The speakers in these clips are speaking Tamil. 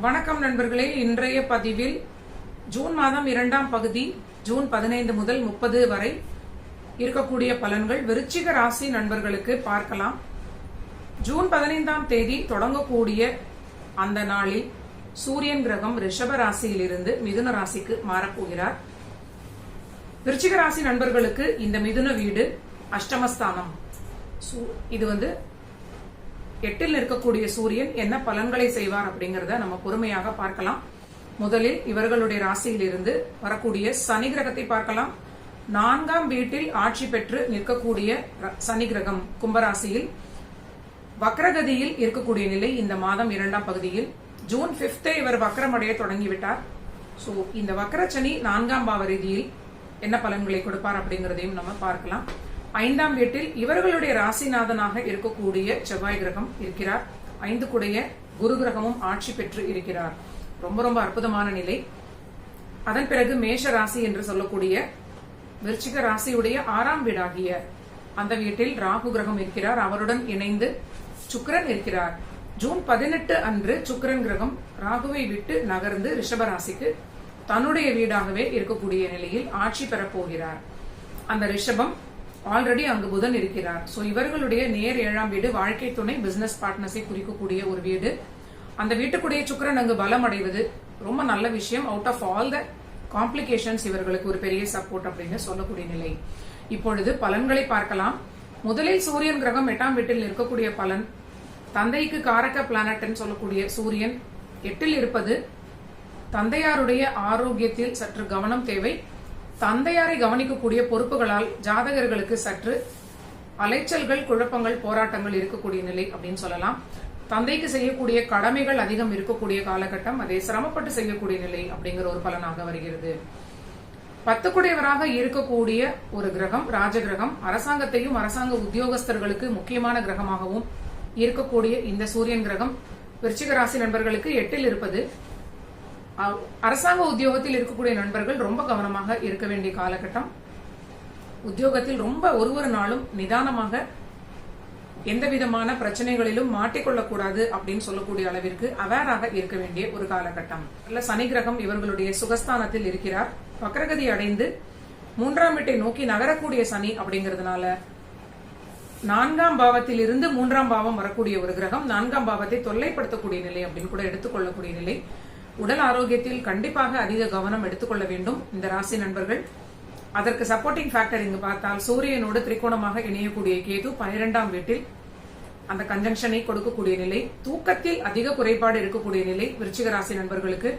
வணக்கம் நண்பர்களே. இன்றைய பதிவில் ஜூன் மாதம் இரண்டாம் பகுதி ஜூன் பதினைந்து முதல் முப்பது வரை இருக்கக்கூடிய பலன்கள் விருச்சிக ராசி நண்பர்களுக்கு பார்க்கலாம். ஜூன் பதினைந்தாம் தேதி தொடங்கக்கூடிய அந்த நாளில் சூரியன் கிரகம் ரிஷப ராசியிலிருந்து மிதுன ராசிக்கு மாறப்போகிறார். விருச்சிக ராசி நண்பர்களுக்கு இந்த மிதுன வீடு அஷ்டமஸ்தானம். சூ- இது வந்து எட்டில் இருக்கக்கூடிய சூரியன் என்ன பலன்களை செய்வார் அப்படிங்கறத நம்ம பொறுமையாக பார்க்கலாம். முதலில் இவர்களுடைய ராசியிலிருந்து வரக்கூடிய சனி கிரகத்தை பார்க்கலாம். நான்காம் வீட்டில் ஆட்சி பெற்று நிற்கக்கூடிய சனி கிரகம் கும்பராசியில். வக்ரகதியில் இருக்கக்கூடிய நிலை இந்த மாதம் இரண்டாம் பகுதியில். ஜூன் பிப்தே இவர் வக்ரமடைய தொடங்கிவிட்டார். சோ இந்த வக்ரச்சனி நான்காம் பாவ ரீதியில் என்ன பலன்களை கொடுப்பார் அப்படிங்கறதையும் நம்ம பார்க்கலாம். ஐந்தாம் வீட்டில் இவர்களுடைய ராசிநாதனாக இருக்கக்கூடிய செவ்வாய் கிரகம் இருக்கிறார். ஐந்து கூடைய குரு கிரகமும் ஆட்சி பெற்று இருக்கிறார். ரொம்ப ரொம்ப அற்புதமான நிலை. அதன் பிறகு மேஷ ராசி என்று சொல்லக்கூடிய விருச்சிக ராசியுடைய ஆறாம் வீடாகிய அந்த வீட்டில் ராகு கிரகம் இருக்கிறார். அவருடன் இணைந்து சுக்கரன் இருக்கிறார். ஜூன் பதினெட்டு அன்று சுக்கரன் கிரகம் ராகுவை விட்டு நகர்ந்து ரிஷபராசிக்கு தன்னுடைய வீடாகவே இருக்கக்கூடிய நிலையில் ஆட்சி பெறப்போகிறார் அந்த ரிஷபம் ஆல்ரெடி அங்கு புதன் இருக்கிறார். சோ இவர்களுடைய நேர் ஏழாம் வீடு வாழ்க்கை துணை பிசினஸ் பார்ட்னர்ஸை குறிக்கக்கூடிய ஒரு வீடு. அந்த வீட்டுக்குடைய சுக்கிரன் அங்கு பலம் அடைவது ரொம்ப நல்ல விஷயம். Out of all the complications இவர்களுக்கு ஒரு பெரிய சப்போர்ட் அப்படின்னு சொல்லக்கூடிய நிலை. இப்பொழுது பலன்களை பார்க்கலாம். முதலில் சூரியன் கிரகம் எட்டாம் வீட்டில் இருக்கக்கூடிய பலன். தந்தைக்கு காரக பிளானட்னு சொல்லக்கூடிய சூரியன் எட்டில் இருப்பது. தந்தையாருடைய ஆரோக்கியத்தில் சற்று கவனம் தேவை. தந்தையாரை கவனிக்கக்கூடிய பொறுப்புகளால் ஜாதகர்களுக்கு சற்று அலைச்சல்கள் குழப்பங்கள் போராட்டங்கள் இருக்கக்கூடிய நிலை அப்படின்னு சொல்லலாம். தந்தைக்கு செய்யக்கூடிய கடமைகள் அதிகம் இருக்கக்கூடிய காலகட்டம் அதை சிரமப்பட்டு செய்யக்கூடிய நிலை அப்படிங்கிற ஒரு பலனாக வருகிறது. பத்துக்குடையவராக இருக்கக்கூடிய ஒரு கிரகம் ராஜ கிரகம் அரசாங்கத்தையும் அரசாங்க உத்தியோகஸ்தர்களுக்கு முக்கியமான கிரகமாகவும் இருக்கக்கூடிய இந்த சூரியன் கிரகம் விருச்சிக ராசி நண்பர்களுக்கு எட்டில் இருப்பது அரசாங்க உத்தியோகத்தில் இருக்கக்கூடிய நண்பர்கள் ரொம்ப கவனமாக இருக்க வேண்டிய காலகட்டம். உத்தியோகத்தில் ரொம்ப ஒரு ஒரு நாளும் நிதானமாக எந்த விதமான பிரச்சனைகளிலும் மாட்டிக்கொள்ளக்கூடாது அப்படின்னு சொல்லக்கூடிய அளவிற்கு அவேராக இருக்க வேண்டிய ஒரு காலகட்டம். இல்ல சனி கிரகம் இவர்களுடைய சுகஸ்தானத்தில் இருக்கிறார். வக்ரகதி அடைந்து மூன்றாம் வீட்டை நோக்கி நகரக்கூடிய சனி அப்படிங்கறதுனால நான்காம் பாவத்தில் இருந்து மூன்றாம் பாவம் வரக்கூடிய ஒரு கிரகம் நான்காம் பாவத்தை தொல்லைப்படுத்தக்கூடிய நிலை அப்படின்னு கூட எடுத்துக்கொள்ளக்கூடிய நிலை. உடல் ஆரோக்கியத்தில் கண்டிப்பாக அதிக கவனம் எடுத்துக்கொள்ள வேண்டும். இந்த ராசி நண்பர்கள் அதற்கு சப்போர்ட்டிங் ஃபேக்டர் இங்கு பார்த்தால் சூரியனோடு திரிகோணமாக இணையக்கூடிய கேது பனிரெண்டாம் வீட்டில் அந்த கன்ஜங்ஷனை கொடுக்கக்கூடிய நிலை. தூக்கத்தில் அதிக குறைபாடு இருக்கக்கூடிய நிலை விருச்சிக ராசி நண்பர்களுக்கு.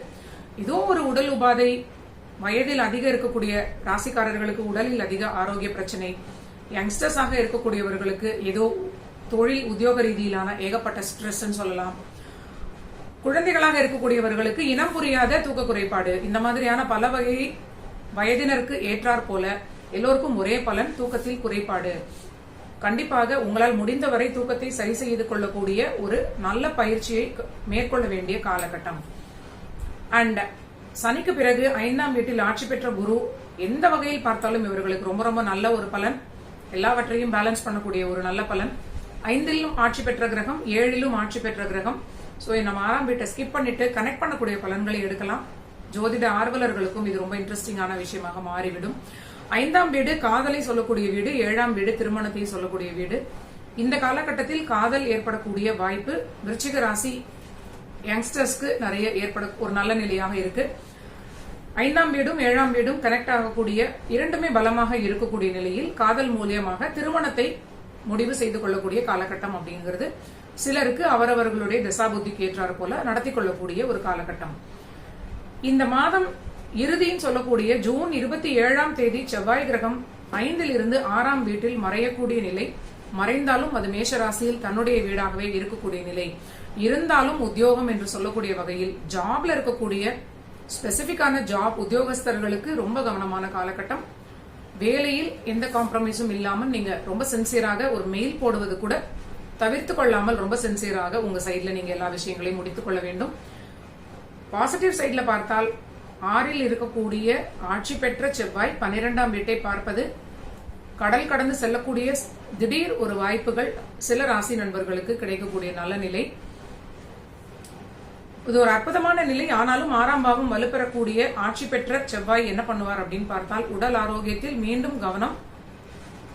இதோ ஒரு உடல் உபாதை வயதில் அதிக இருக்கக்கூடிய ராசிக்காரர்களுக்கு உடலில் அதிக ஆரோக்கிய பிரச்சனை. யங்ஸ்டர்ஸாக இருக்கக்கூடியவர்களுக்கு ஏதோ தொழில் உத்தியோக ரீதியிலான ஏகப்பட்ட ஸ்ட்ரெஸ் சொல்லலாம். குழந்தைகளாக இருக்கக்கூடியவர்களுக்கு இனம் புரியாத தூக்க குறைபாடு. இந்த மாதிரியான பல வகை வயதினருக்கு ஏற்றாற் போல எல்லோருக்கும் ஒரே பலன் தூக்கத்தில் குறைபாடு. கண்டிப்பாக உங்களால் முடிந்தவரை தூக்கத்தை சரி செய்து கொள்ளக்கூடிய ஒரு நல்ல பயிற்சியை மேற்கொள்ள வேண்டிய காலகட்டம். அண்ட் சனிக்கு பிறகு ஐந்தாம் வீட்டில் ஆட்சி பெற்ற குரு எந்த வகையில் பார்த்தாலும் இவர்களுக்கு ரொம்ப ரொம்ப நல்ல ஒரு பலன். எல்லாவற்றையும் பேலன்ஸ் பண்ணக்கூடிய ஒரு நல்ல பலன். ஐந்திலும் ஆட்சி பெற்ற கிரகம் ஏழிலும் ஆட்சி பெற்ற கிரகம். ஸோ நம்ம ஆறாம் வீட்டை ஸ்கிப் பண்ணிட்டு கனெக்ட் பண்ணக்கூடிய பலன்களை எடுக்கலாம். ஜோதிட ஆர்வலர்களுக்கும் இது ரொம்ப இன்ட்ரெஸ்டிங்கான விஷயமாக மாறிவிடும். ஐந்தாம் வீடு காதலை சொல்லக்கூடிய வீடு ஏழாம் வீடு திருமணத்தை சொல்லக்கூடிய வீடு. இந்த காலகட்டத்தில் காதல் ஏற்படக்கூடிய வாய்ப்பு விருச்சிக ராசி யங்ஸ்டர்ஸ்க்கு நிறைய ஏற்பட ஒரு நல்ல நிலையாக இருக்கு. ஐந்தாம் வீடும் ஏழாம் வீடும் கனெக்ட் ஆகக்கூடிய இரண்டுமே பலமாக இருக்கக்கூடிய நிலையில் காதல் மூலியமாக திருமணத்தை முடிவு செய்து கொள்ளக்கூடிய காலகட்டம் அப்படிங்கிறது. சிலருக்கு அவரவர்களுடைய தசாபுத்திக்கு ஏற்றாறு போல நடத்தி கொள்ளக்கூடிய ஒரு காலகட்டம். இந்த மாதம் இறுதின்னு சொல்லக்கூடிய ஜூன் இருபத்தி ஏழாம் தேதி செவ்வாய் கிரகம் ஐந்தில் இருந்து ஆறாம் வீட்டில் மறையக்கூடிய நிலை மறைந்தாலும் அது மேஷ ராசியில் தன்னுடைய வீடாகவே இருக்கக்கூடிய நிலை. இருந்தாலும் உத்தியோகம் என்று சொல்லக்கூடிய வகையில் ஜாப்ல இருக்கக்கூடிய ஸ்பெசிபிக்கான ஜாப் உத்தியோகஸ்தர்களுக்கு ரொம்ப கவனமான காலகட்டம். வேலையில் எந்த காம்ப்ரமைஸும் இல்லாமல் நீங்க ரொம்ப சின்சியராக ஒரு மெயில் போடுவது கூட தவிர்த்து கொள்ளாமல் ரொம்ப சின்சியராக உங்க சைட்ல நீங்க எல்லா விஷயங்களையும் முடித்துக் கொள்ள வேண்டும். பாசிட்டிவ் சைட்ல பார்த்தால் ஆறில் இருக்கக்கூடிய ஆட்சி பெற்ற செவ்வாய் பன்னிரெண்டாம் வீட்டை பார்ப்பது கடல் கடந்து செல்லக்கூடிய திடீர் ஒரு வாய்ப்புகள் சில ராசி நண்பர்களுக்கு கிடைக்கக்கூடிய நல்ல நிலை. இது ஒரு அற்புதமான நிலை. ஆனாலும் ஆறாம் பாவம் வலுப்பெறக்கூடிய ஆட்சி பெற்ற செவ்வாய் என்ன பண்ணுவார் அப்படின்னு பார்த்தால் உடல் ஆரோக்கியத்தில் மீண்டும் கவனம்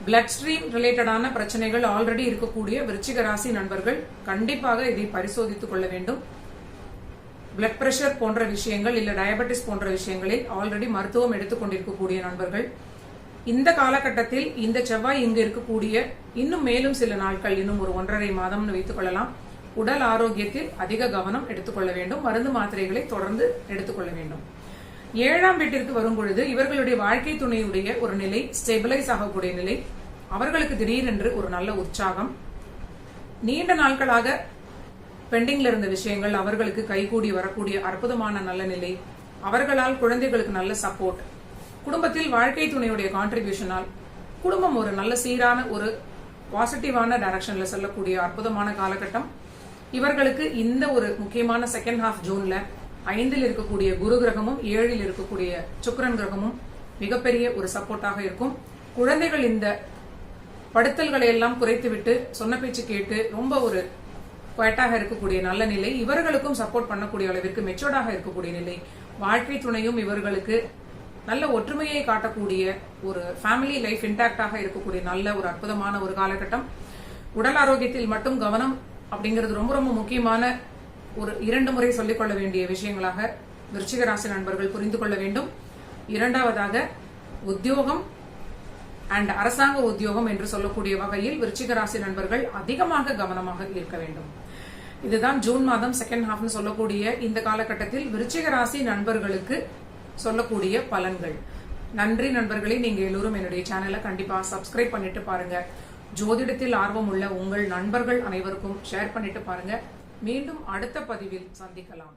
பிளட் ஸ்ட்ரீம் ரிலேட்டடான பிரச்சனைகள் ஆல்ரெடி இருக்கக்கூடிய விருச்சிக ராசி நண்பர்கள் கண்டிப்பாக இதை பரிசோதித்துக் கொள்ள வேண்டும். பிளட் பிரஷர் போன்ற விஷயங்கள் இல்ல டயபெட்டிஸ் போன்ற விஷயங்களில் ஆல்ரெடி மருத்துவம் எடுத்துக்கொண்டிருக்கக்கூடிய நண்பர்கள். இந்த காலகட்டத்தில் இந்த செவ்வாய் இங்கு இருக்கக்கூடிய இன்னும் மேலும் சில நாட்கள் இன்னும் ஒரு ஒன்றரை மாதம்னு வைத்துக் கொள்ளலாம். உடல் ஆரோக்கியத்தில் அதிக கவனம் எடுத்துக்கொள்ள வேண்டும். மருந்து மாத்திரைகளை தொடர்ந்து எடுத்துக்கொள்ள வேண்டும். ஏழாம் வீட்டிற்கு வரும் பொழுது இவர்களுடைய வாழ்க்கை துணையுடைய ஒரு நிலை ஸ்டெபிலைஸ் ஆகக்கூடிய நிலை. அவர்களுக்கு திடீரென்று ஒரு நல்ல உற்சாகம். நீண்ட நாட்களாக பெண்டிங்ல இருந்த விஷயங்கள் அவர்களுக்கு கைகூடி வரக்கூடிய அற்புதமான நல்ல நிலை அவர்களால் குழந்தைகளுக்கு நல்ல சப்போர்ட் குடும்பத்தில் வாழ்க்கை துணையுடைய கான்ட்ரிபியூஷனால் குடும்பம் ஒரு நல்ல சீரான ஒரு பாசிட்டிவான டைரக்ஷன்ல செல்லக்கூடிய அற்புதமான காலகட்டம். இவர்களுக்கு இந்த ஒரு முக்கியமான செகண்ட் ஹாஃப் ஜூன்ல ஐந்தில் இருக்கக்கூடிய குரு கிரகமும் ஏழில் இருக்கக்கூடிய சுக்கரன் கிரகமும் மிகப்பெரிய ஒரு சப்போர்ட்டாக இருக்கும். குழந்தைகள் இந்த படுத்தல்களை எல்லாம் குறைத்துவிட்டு சொன்ன பேச்சு கேட்டு ரொம்ப ஒரு குவைட்டாக இருக்கக்கூடிய நல்ல நிலை. இவர்களுக்கும் சப்போர்ட் பண்ணக்கூடிய அளவிற்கு மெச்சோர்டாக இருக்கக்கூடிய நிலை. வாழ்க்கை துணையும் இவர்களுக்கு நல்ல ஒற்றுமையை காட்டக்கூடிய ஒரு ஃபேமிலி லைஃப் இன்டாக்டாக இருக்கக்கூடிய நல்ல ஒரு அற்புதமான ஒரு காலகட்டம். உடல் ஆரோக்கியத்தில் மட்டும் கவனம் அப்படிங்கிறது ரொம்ப ரொம்ப முக்கியமான ஒரு இரண்டு முறை சொல்லிக்கொள்ள வேண்டிய விஷயங்களாக விருச்சிக ராசி நண்பர்கள் புரிந்து கொள்ள வேண்டும். இரண்டாவதாக உத்தியோகம் அண்ட் அரசாங்க உத்தியோகம் என்று சொல்லக்கூடிய வகையில் விருச்சிக ராசி நண்பர்கள் அதிகமாக கவனமாக இருக்க வேண்டும். இதுதான் ஜூன் மாதம் செகண்ட் ஹாஃப்னு சொல்லக்கூடிய இந்த காலகட்டத்தில் விருச்சிக ராசி நண்பர்களுக்கு சொல்லக்கூடிய பலன்கள். நன்றி நண்பர்களே நீங்க எல்லோரும் என்னுடைய சேனலை கண்டிப்பா சப்ஸ்கிரைப் பண்ணிட்டு பாருங்க. ஜோதிடத்தில் ஆர்வம் உள்ள உங்கள் நண்பர்கள் அனைவருக்கும் ஷேர் பண்ணிட்டு பாருங்க. மீண்டும் அடுத்த பதிவில் சந்திக்கலாம்.